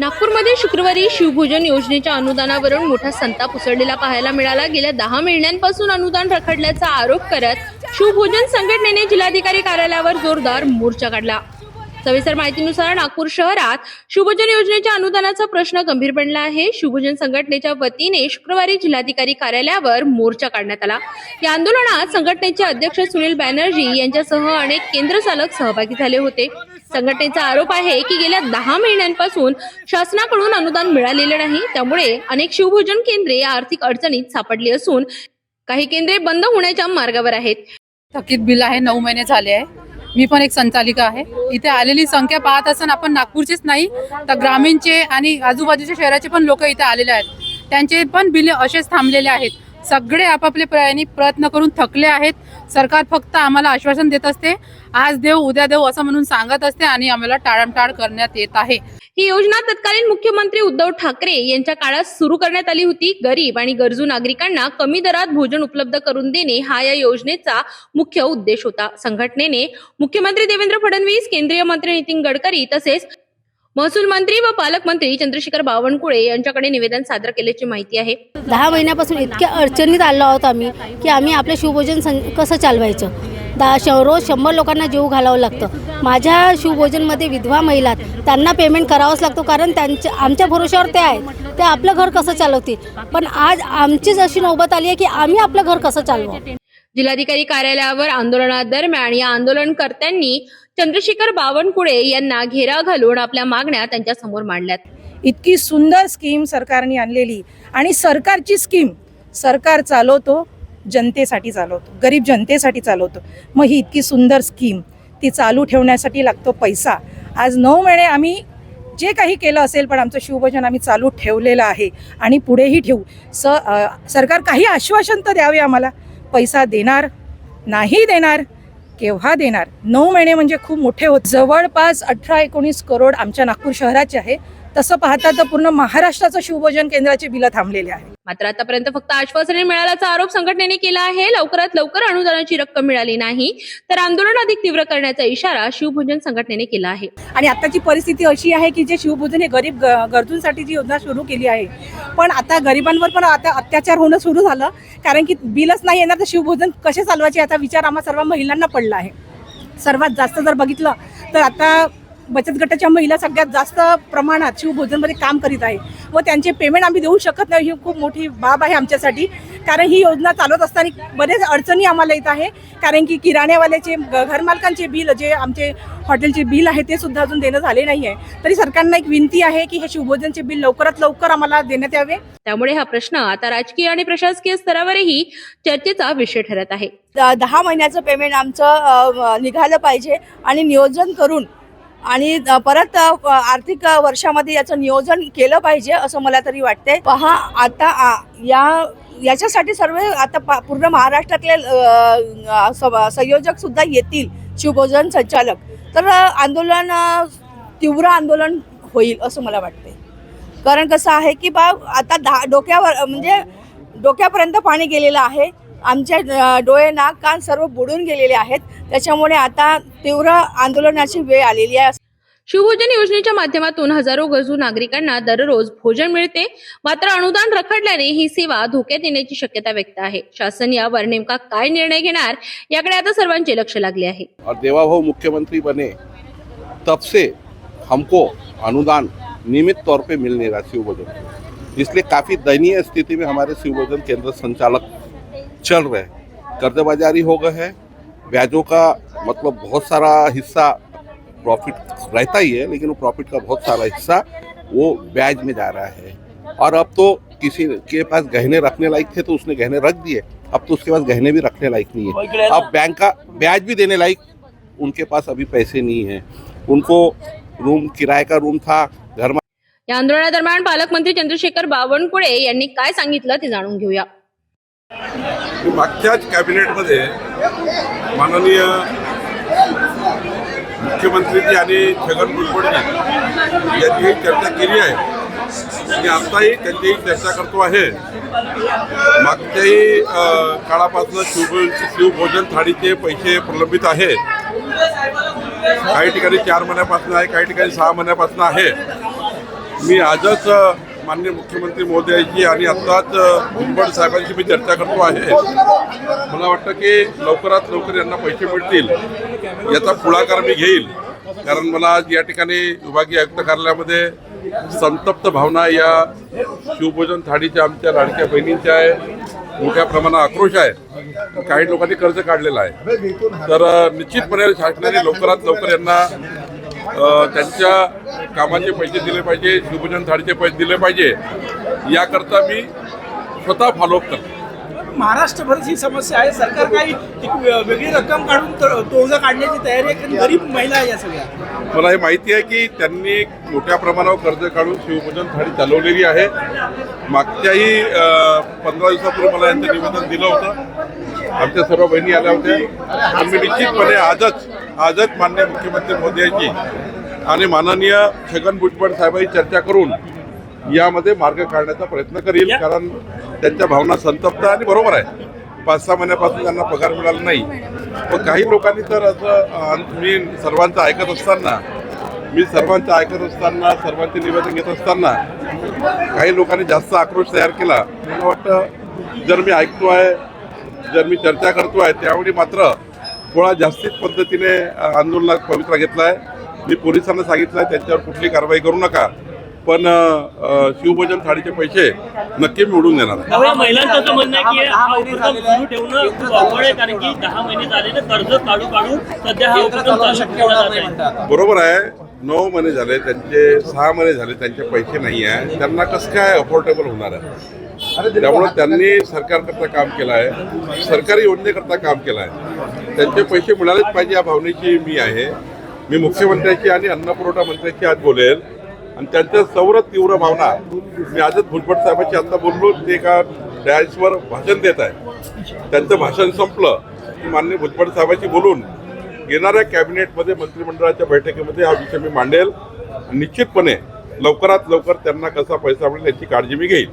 नागपूरमध्ये शुक्रवारी शिवभोजन योजनेच्या अनुदानावरून मोठा संताप उसळलेला पाहायला मिळाला. गेल्या दहा महिन्यांपासून अनुदान रखडल्याचा आरोप करत शिवभोजन संघटनेने जिल्हाधिकारी कार्यालयावर जोरदार मोर्चा काढला. सविस्तर माहितीनुसार नागपूर शहरात शुभजन योजनेच्या अनुदानाचा प्रश्न गंभीर बनला आहे. शुभजन संघटनेच्या वतीने शुक्रवारी जिल्हाधिकारी कार्यालयावर मोर्चा काढण्यात आला. या आंदोलनात संघटनेचे अध्यक्ष सुनील बॅनर्जी यांच्यासह अनेक केंद्र चालक सहभागी झाले होते. संघटनेचा आरोप आहे की गेल्या दहा महिन्यांपासून शासनाकडून अनुदान मिळालेले नाही. त्यामुळे अनेक शिवभोजन केंद्रे आर्थिक अडचणीत सापडली असून काही केंद्रे बंद होण्याच्या मार्गावर आहेत. थकीत बिल आहे नऊ महिने झाले आहे. मी पण एक संचालिका आहे. इथे आलेली संख्या पाहत असताना आपण नागपूरचेच नाही तर ग्रामीणचे आणि आजूबाजूच्या शहराचे पण लोक इथे आलेले आहेत. त्यांचे पण बिले असेच थांबलेले आहेत. सगळे आपापले प्रयाणी प्रयत्न करून थकले आहेत. सरकार फक्त आम्हाला आश्वासन देत असते आज देव उद्या देव असं म्हणून सांगत असते आणि आम्हाला टाळमटाळ करण्यात येत आहे. ही योजना तत्कालीन मुख्यमंत्री उद्धव ठाकरे यांच्या काळात सुरू करण्यात आली होती. गरीब आणि गरजू नागरिकांना कमी दरात भोजन उपलब्ध करून देणे हा या योजनेचा मुख्य उद्देश होता. संघटनेने मुख्यमंत्री देवेंद्र फडणवीस केंद्रीय मंत्री नितीन गडकरी तसेच महसूल मंत्री व पालकमंत्री चंद्रशेखर बावनकुळे यांच्याकडे निवेदन सादर केल्याची माहिती आहे. दहा महिन्यापासून इतक्या अडचणीत आलो आहोत आम्ही की आम्ही आपलं शिवभोजन कसं चालवायचं? दहा श रोज शंभर लोकांना जीव घालावं लागतं. माझ्या शिवभोजनमध्ये विधवा महिला. त्यांना पेमेंट करावंच लागतो कारण त्यांच्या आमच्या भरोश्यावर ते आहेत. ते आपलं घर कसं चालवतील? पण आज आमचीच अशी नौबत आली आहे की आम्ही आपलं घर कसं चालवू जिल्हाधिकारी कार्यालयावर आंदोलनादरम्यान या आंदोलनकर्त्यांनी चंद्रशेखर बावनकुळे यांना घेरा घालून आपल्या मागण्या त्यांच्यासमोर मांडल्यात. इतकी सुंदर स्कीम सरकारने आणलेली आणि सरकारची स्कीम सरकार चालवतो जनतेसाठी चालवतो गरीब जनतेसाठी चालवतो. मग ही इतकी सुंदर स्कीम ती चालू ठेवण्यासाठी लागतो पैसा. आज नऊ महिने आम्ही जे काही केलं असेल पण आमचं शिवभोजन आम्ही चालू ठेवलेलं आहे आणि पुढेही ठेवू. स सरकार काही आश्वासन तर द्यावे आम्हाला. पैसा देणार नाही देणार केव्हा देणार? नऊ महिने म्हणजे खूप मोठे होत. जवळपास अठरा एकोणीस करोड आमच्या नागपूर शहराचे आहे. तसं पाहता तर पूर्ण महाराष्ट्राचं शिवभोजन केंद्राचे बिलं थांबलेले आहे. मात्र आतापर्यंत फक्त आश्वासने मिळाल्याचा आरोप संघटनेने केला आहे. लवकरात लवकर अनुदानाची रक्कम मिळाली नाही. तर आंदोलन अधिक तीव्र करण्याचा इशारा शिवभोजन संघटनेने केला आहे. आणि आताची परिस्थिती अशी आहे की जे शिवभोजन हे गरीब ग- गरजूंसाठी जी योजना सुरू केली आहे पण आता गरिबांवर पण आता अत्याचार होणं सुरू झालं. कारण की बिलच नाही येणार तर शिवभोजन कसे चालवायचे याचा विचार आम्हा सर्व महिलांना पडला आहे. सर्वात जास्त जर बघितलं तर आता बचत गटाच्या महिला सगळ्यात जास्त प्रमाणात शिवभोजनमध्ये काम करीत आहे. व त्यांचे पेमेंट आम्ही देऊ शकत नाही ही खूप मोठी बाब आहे आमच्यासाठी. कारण ही योजना चालवत असताना बरेच अडचणी आम्हाला येत आहे. कारण की किराण्यावाल्याचे घरमालकांचे बिल जे आमचे हॉटेलचे बिल आहे ते सुद्धा अजून देणं झाले नाही आहे. तरी सरकारनं एक विनंती आहे की हे शिवभोजनचे बिल लवकरात लवकर आम्हाला देण्यात यावे. त्यामुळे हा प्रश्न आता राजकीय आणि प्रशासकीय स्तरावरही चर्चेचा विषय ठरत आहे. दहा महिन्याचं पेमेंट आमचं निघालं पाहिजे आणि नियोजन करून आणि परत आर्थिक वर्षामध्ये याचं नियोजन केलं पाहिजे असं मला तरी वाटते पहा आता आ, या याच्यासाठी सर्व आता पूर्ण महाराष्ट्रातले स- संयोजक सुद्धा येतील शिवभोजन संचालक. तर आंदोलन तीव्र आंदोलन होईल असं मला वाटते कारण कसं आहे की बा आता दहा डोक्यावर म्हणजे डोक्यापर्यंत पाणी गेलेलं आहे. आमच्या डोळे नाक कान सर्व बुडून गेलेले आहेत. त्याच्यामुळे आता तीव्र आंदोलनाची वेळ आलेली आहे. शिवभोजन योजनेच्या माध्यमातून हजारो गरजू नागरिकांना दररोज भोजन मिळते. मात्र अनुदान रखडल्याने ही सेवा धोक्यात येण्याची शक्यता व्यक्त आहे. शासन यावर नेमका काय निर्णय घेणार याकडे आता सर्वांचे लक्ष लागले आहे. और देवाभाऊ मुख्यमंत्री बने तब से हमको अनुदान नियमित तौर पे मिल नहीं रहा शिवभोजन। इसलिए काफ़ी दयनीय स्थिति में हमारे शिवभोजन केंद्र संचालक चल रहे हैं। कर्जबाजारी हो गए हैं। ब्याजों का मतलब बहुत सारा हिस्सा प्रॉफिट रहता ही है, लेकिन वो प्रॉफिट का बहुत सारा हिस्सा वो ब्याज में जा रहा है। और अब तो किसी के पास गहने रखने लायक थे तो उसने गहने रख दिए। अब तो उसके पास गहने भी रखने लायक नहीं है। अब बैंक का ब्याज भी देने लायक उनके पास अभी पैसे नहीं है। उनको रूम, किराए का रूम था, घर या आंदोलनादरम्यान पालकमंत्री चंद्रशेखर बावनकुळे यांनी काय सांगितलं ते जाणून घेऊया. मी मागच्याच कॅबिनेटमध्ये माननीय मुख्यमंत्रीजी आणि छगन भुजबळजी यांचीही चर्चा केली आहे. मी आत्ताही त्यांचीही चर्चा करतो आहे. मागच्याही काळापासून शिव शिवभोजन थाळीचे पैसे प्रलंबित आहेत. काही ठिकाणी चार महिन्यापासून आहे काही ठिकाणी सहा महिन्यापासून आहे. मी आजच माननीय मुख्यमंत्री महोदयाची आणि आत्ताच अ, साहेबांची मी चर्चा करतो आहे. मला वाटतं की लवकरात लवकर यांना पैसे मिळतील याचा पुढाकार मी घेईल. कारण मला आज या ठिकाणी विभागीय आयुक्त कार्यालयामध्ये संतप्त भावना या शिवभोजन थाळीच्या आमच्या लाडक्या बहिणींच्या आहे. मोठ्या प्रमाणात आक्रोश आहे. काही लोकांनी कर्ज काढलेलं आहे. तर निश्चितपणे शासनाने लवकरात लवकर यांना त्यांच्या कामाचे पैसे दिले पाहिजे शिवभोजन थाळीचे पैसे दिले पाहिजे याकरता मी स्वतः फॉलोअप करतो. महाराष्ट्रभरच ही समस्या आहे सरकार काही वेगळी रक्कम काढून तोडगा काढण्याची तयारी आहे कारण गरीब महिला आहे या सगळ्या. मला हे माहिती आहे की त्यांनी मोठ्या प्रमाणावर कर्ज काढून शिवभोजन थाळी चालवलेली आहे. मागच्याही पंधरा दिवसापूर्वी मला यांचं निवेदन दिलं होतं. आमच्या सर्व बहिणी आल्या होत्या. मी निश्चितपणे आजच आजच मान्य मुख्यमंत्री मोदयांची आणि माननीय छगन भुजबळ साहेबांची चर्चा करून यामध्ये मार्ग काढण्याचा प्रयत्न करील कारण त्यांच्या भावना संतप्त आणि बरोबर आहे पाच सहा महिन्यापासून त्यांना पगार मिळाला नाही. पण काही लोकांनी तर असं मी सर्वांचं ऐकत असताना मी सर्वांचं ऐकत असताना सर्वांचे निवेदन घेत असताना काही लोकांनी जास्त आक्रोश तयार केला. मला वाटतं जर मी ऐकतो आहे जर मी चर्चा करतो आहे त्यावेळी मात्र थोडा जास्तीत पद्धतीने आंदोलनात पवित्रा घेतला आहे मी पोलिसांना सांगितलं आहे त्यांच्यावर कुठली कारवाई करू नका. पण शिवभोजन थाळीचे पैसे नक्की मिळवून देणार आहे. महिलांचं असं म्हणणं आहे की हा उपक्रम सुरू ठेवणं खूप अवघड आहे कारण की दहा महिने झाले कर्ज काढू काढू सध्या हा उपक्रम आहे. बरोबर आहे. नऊ महिने झाले त्यांचे सहा महिने झाले त्यांचे पैसे नाही आहे. त्यांना कसं काय अफोर्डेबल होणार आहे? त्यामुळं त्यांनी सरकारकरता काम केलं आहे. सरकारी योजनेकरता काम केलं आहे. त्यांचे पैसे मिळालेच पाहिजे या भावनेची मी आहे. मी मुख्यमंत्र्याची आणि अन्न पुरवठा मंत्र्याची आज बोलेल. आणि त्यांच्या सौर तीव्र भावना मी आजच भुजबळ साहेबांची आता बोललो. ते एका डॅशवर भाषण देत आहे त्यांचं भाषण संपलं. की मान्य भुजबळ साहेबांशी बोलून येणाऱ्या कॅबिनेटमध्ये मंत्रिमंडळाच्या बैठकीमध्ये हा विषय मी मांडेल. निश्चितपणे लवकरात लवकर त्यांना कसा पैसा मिळेल याची काळजी मी घेईल.